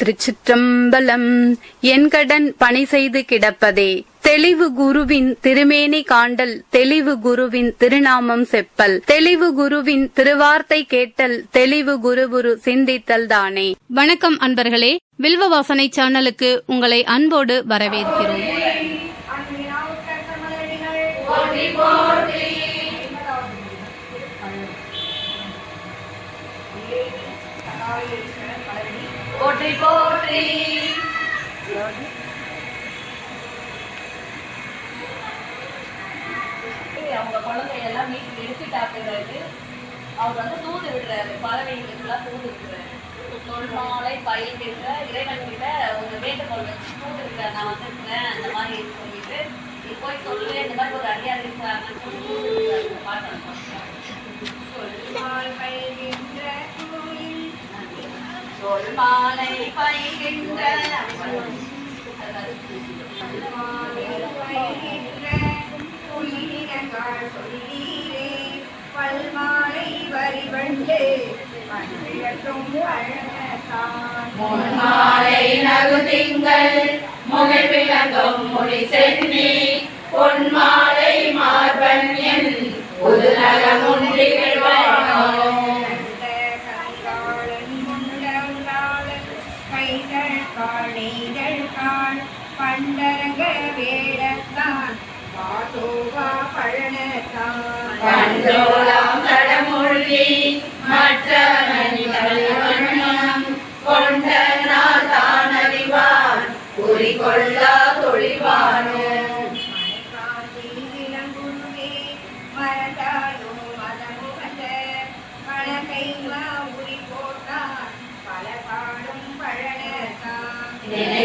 திருச்சிற்றம்பலம் என் கடன் பணி செய்து கிடப்பதே. தெளிவு குருவின் திருமேனி காண்டல் தெளிவு குருவின் திருநாமம் செப்பல் தெளிவு குருவின் திருவார்த்தை கேட்டல் தெளிவு குருகுரு சிந்தித்தல் தானே. வணக்கம் அன்பர்களே வில்வ வாசனை சேனலுக்கு உங்களை அன்போடு வரவேற்கிறோம். போற்றி போற்றி. அவங்க குழந்தையெல்லாம் வீட்டுக்கு எடுத்துட்டா பிறகு அவர் வந்து தூது விடுறாரு. பறவைகளுக்கெல்லாம் தூது விடுறாரு. தொல்மாலை பயில்கின்ற இறைவன் கிட்ட ஒரு வேண்டுகோள் வச்சு தூது விடுறாரு நான் வந்திருக்கிறேன் அந்த மாதிரி சொல்லிட்டு நீ போய் சொல்லு இந்த மாதிரி ஒரு அடியார் பாலை பயிர்கின்ற பல்மாலை வரிவண்டு பண்பிழக்கும் அழகத்தான் மாலை முகில் விளங்கும் முடி சென்னி பொன்மாலை மார்பன் என் புதுநகமுண்டிகழ்வானோ கைகள் காள் நெய்தல் பண்டரங்க வேடத்தான் பாதோவா பழனத்தான்.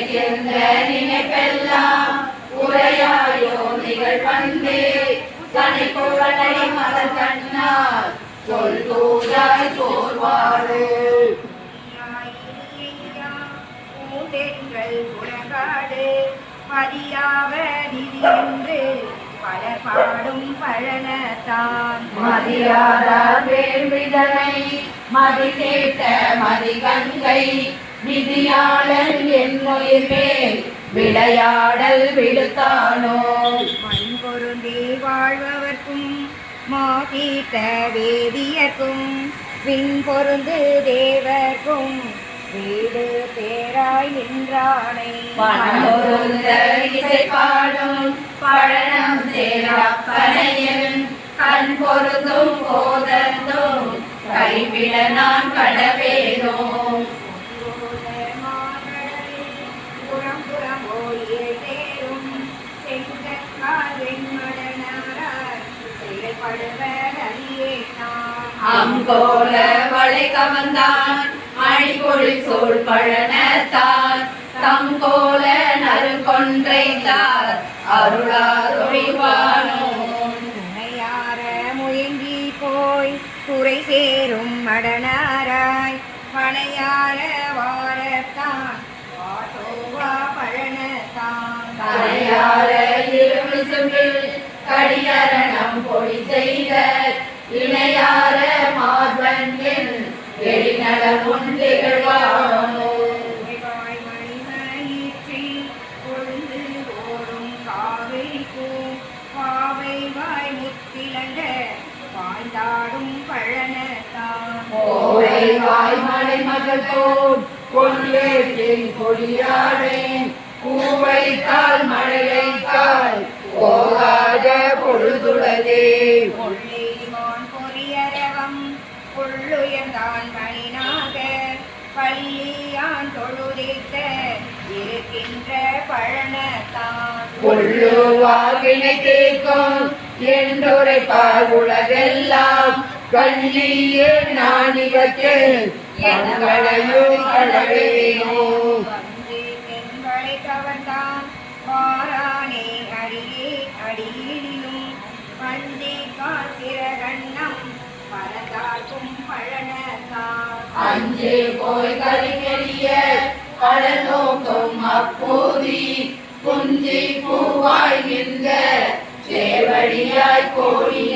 நினைக்கின்ற நினைப்பெல்லாம் உரையாயோ நிகழ்வந்தே தனி குழலை மலர் கண்ணார் சொல் தூதாய் பல பாடும் பழனத்தான். மதியாதார் வேள்விதனை மதி கேட்ட மதி கங்கை. விதியாளன் என் உயிர் மேல் விளையாடல் விடுத்தானோ? மண் பொருந்தே வாழ்பவர்க்கும் மாகீட்ட வேதியர்க்கும் விண் பொருந்து தேவர்க்கும் வீடு பேராய் நின்றானை. மனமொருந்த இசை பாடும் பழனம் சேரப்பனையில் கண் பொருந்தும் போதந்தும் கைவிட நான் கடவேனோ அங்கோல வளை கவர்ந்தான் அழிபொழில் சோழ் பழனத்தான் தங்கோல நறுகொன்றைத்தார் அருளார் ஒழிவானோ. முயங்கி போய் துறை சேரும் மடனாராய். பனையார வாரத்தான் பழனத்தான். தலையார கடியரணம் பொடி செய்த இணையார மார்பன் என் எழிநல உண்டிகழ்வானோ உமைவாய் பழனத்தான் வாய்மலை கொள்ளேற்றின் கொடியாடேன். பூவை கால் போகாத பொழுதுளதே கொள்ளைமான் பொறியரவம் புள்ளுயர்ந்தான் மணினாக பள்ளியான் தொழுதித்த இருக்கின்ற பழனத்தான். கொள்ளுவாகினை தீர்க்கும் என்றுரைப்பார் உலகெல்லாம். கள்ளியே நான் இவற்று எங்களையும் கடவேனோ கவர்ந்தான். வாரானே அடியே அடியிலும் வந்தே காசிரகண்ணம் பரதாக்கும் பழனத்தான் அஞ்சே போய் கலிமெலிய கடல் நோக்கும் அப்போதி. குஞ்சி பூவாய் நின்ற சேவடியாய் கோடியே